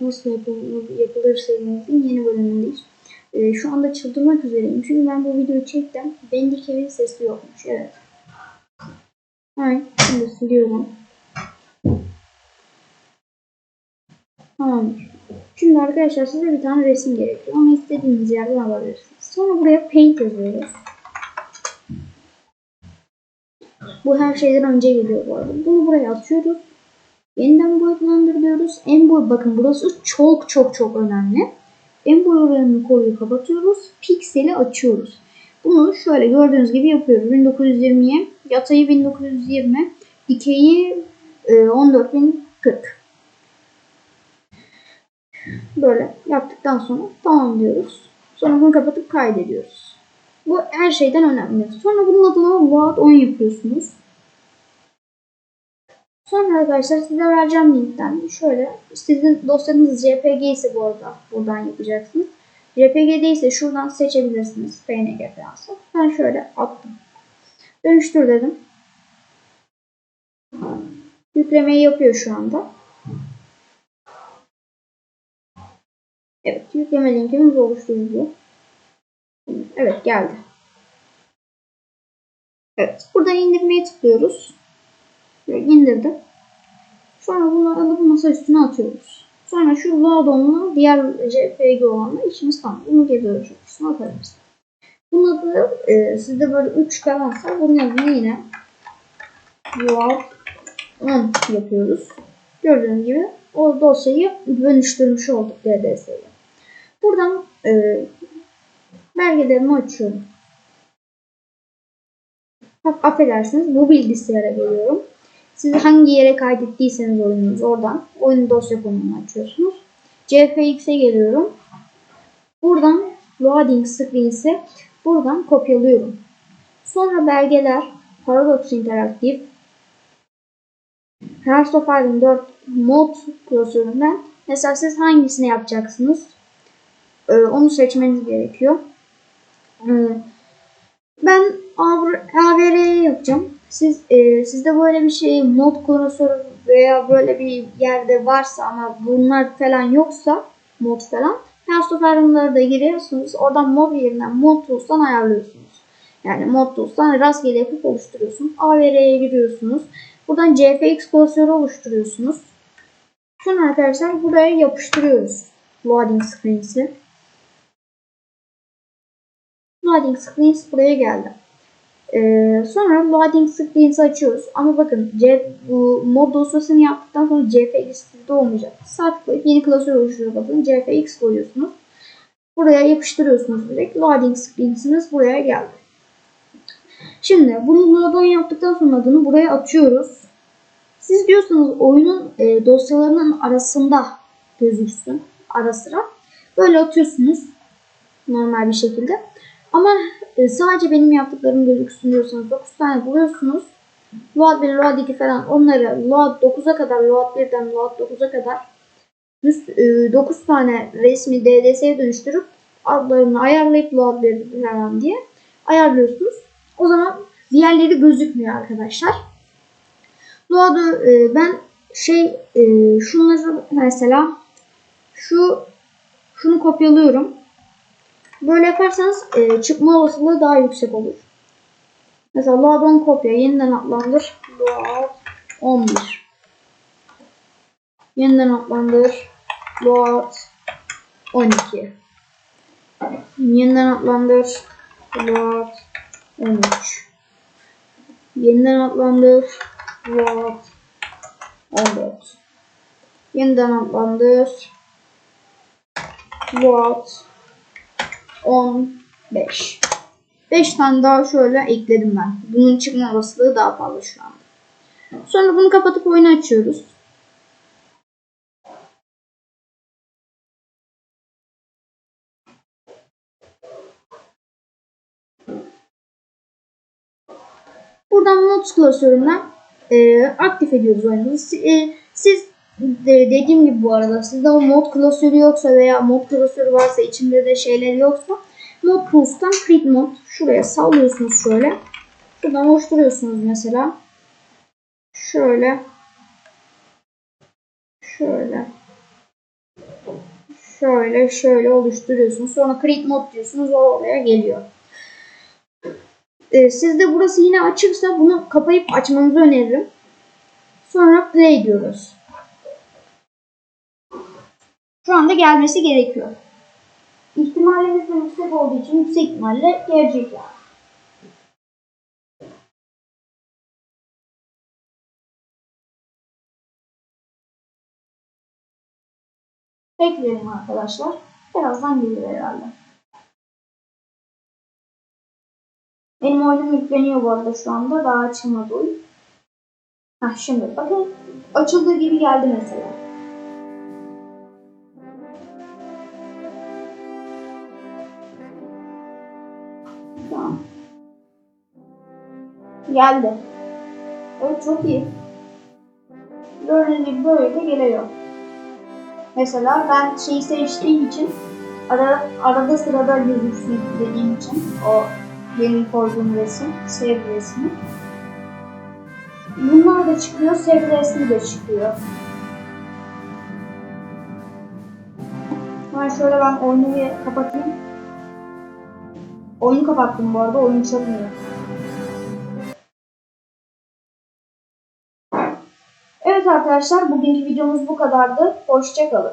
nasıl yapılır, yapılır serimizin yeni bölümündeyiz. Ee, şu anda çıldırmak üzereyim. Çünkü ben bu videoyu çektim. Bandicam'in sesi yokmuş. Evet. Hayır. Şimdi siliyorum. Tamamdır. Şimdi arkadaşlar size bir tane resim gerekiyor. Onu istediğiniz yerden alabilirsiniz. Sonra buraya paint yazıyoruz. Bu her şeyden önce geliyor bu arada. Bunu buraya atıyoruz. Yeniden boyutlandır diyoruz. En boy bakın burası çok çok çok önemli. En boy oranını koruyu kapatıyoruz. Pikseli açıyoruz. Bunu şöyle gördüğünüz gibi yapıyoruz. 1920'ye yatayı 1920 dikeyi e, 14040 Böyle yaptıktan sonra tamam diyoruz. Sonra bunu kapatıp kaydediyoruz. Bu her şeyden önemli. Sonra bunun adına load 10 yapıyorsunuz. Sonra arkadaşlar size vereceğim linkten şöyle sizin dosyanız JPG ise bu arada buradan yapacaksınız. JPG değilse şuradan seçebilirsiniz PNG falansa. Ben şöyle attım. Dönüştür dedim. Yüklemeyi yapıyor şu anda. Evet yükleme linkimiz oluşturuldu. Evet geldi. Evet buradan indirmeye tıklıyoruz. Böyle indirdim. Sonra bunları alıp masa üstüne atıyoruz. Sonra şu loadon'la diğer JPG olanla işimiz tamam. Bunu geri dönüştürürsün atarız. Bunun adı e, sizde böyle 3 kalansa bunun adını yine load 10 yapıyoruz. Gördüğünüz gibi o dosyayı dönüştürmüş olduk DDS'ye. Buradan e, belgelerimi açıyorum. Affedersiniz bu bilgisayara geliyorum. Siz hangi yere kaydettiyseniz oyununuzu oradan oyun dosya konumunu açıyorsunuz. CFX'e geliyorum. Buradan loading screens'e buradan kopyalıyorum. Sonra belgeler Paradox Interactive Hearts of Iron 4 mod klasöründen mesela siz hangisini yapacaksınız? Ee, onu seçmeniz gerekiyor. Ee, ben AVR'ye yapacağım. Siz e, sizde böyle bir şey mod klasörü veya böyle bir yerde varsa ama bunlar falan yoksa mod falan of Iron'ları da giriyorsunuz. Oradan mod yerinden mod tools'tan ayarlıyorsunuz. Yani mod tools'tan rastgele yapıp oluşturuyorsunuz. AVR'ye giriyorsunuz. Buradan CFX klasörü oluşturuyorsunuz. Sonra arkadaşlar buraya yapıştırıyoruz. Loading screens'i. Loading screens buraya geldi. Ee, sonra loading screens'i açıyoruz. Ama bakın C, bu mod dosyasını yaptıktan sonra CFX de olmayacak. Sağ tıklayıp yeni klasör oluşturup bakın CFX koyuyorsunuz. Buraya yapıştırıyorsunuz direkt. Loading screens'iniz buraya geldi. Şimdi bunu load'dan yaptıktan sonra adını buraya atıyoruz. Siz diyorsanız oyunun e, dosyalarının arasında gözüksün ara sıra. Böyle atıyorsunuz normal bir şekilde. Ama e, sadece benim yaptıklarım gözüksün diyorsanız 9 tane buluyorsunuz. Load 1, Load 2 falan onları Load 9'a kadar, Load 1'den Load 9'a kadar 9 e, tane resmi DDS'ye dönüştürüp adlarını ayarlayıp Load 1 falan diye ayarlıyorsunuz. O zaman diğerleri gözükmüyor arkadaşlar. Load'u e, ben şey şunları mesela şu şunu kopyalıyorum. Böyle yaparsanız e, çıkma olasılığı daha yüksek olur. Mesela load 10 kopya yeniden adlandır. Load 11. Yeniden adlandır. Load 12. Yeniden adlandır. Load 13. Yeniden adlandır. Load 14. Yeniden adlandır. Load 15. 5 tane daha şöyle ekledim ben. Bunun çıkma olasılığı daha fazla şu anda. Sonra bunu kapatıp oyunu açıyoruz. Buradan Mods klasöründen e, aktif ediyoruz oyunu. E, siz dediğim gibi bu arada sizde o mod klasörü yoksa veya mod klasörü varsa içinde de şeyler yoksa mod tools'tan create mod şuraya sallıyorsunuz şöyle. Şuradan oluşturuyorsunuz mesela. Şöyle. Şöyle. Şöyle şöyle oluşturuyorsunuz. Sonra create mode diyorsunuz. O oraya geliyor. Ee, sizde burası yine açıksa bunu kapayıp açmanızı öneririm. Sonra play diyoruz. Şu anda gelmesi gerekiyor. İhtimalimiz de yüksek olduğu için yüksek ihtimalle gelecek yani. Bekleyelim arkadaşlar. Birazdan gelir herhalde. Benim oyunum yükleniyor bu arada şu anda. Daha açılmadı oyun. Heh, şimdi bakın açıldığı gibi geldi mesela. Geldi. Evet çok iyi. Gördüğünüz gibi böyle de geliyor. Mesela ben şeyi seçtiğim için ara, arada sırada gözüksün dediğim için o benim koyduğum resim, sev resmi. Bunlar da çıkıyor, sev resmi de çıkıyor. Hemen şöyle ben oyunu bir kapatayım. Oyunu kapattım bu arada, oyun çalmıyor. Arkadaşlar, bugünkü videomuz bu kadardı. Hoşçakalın.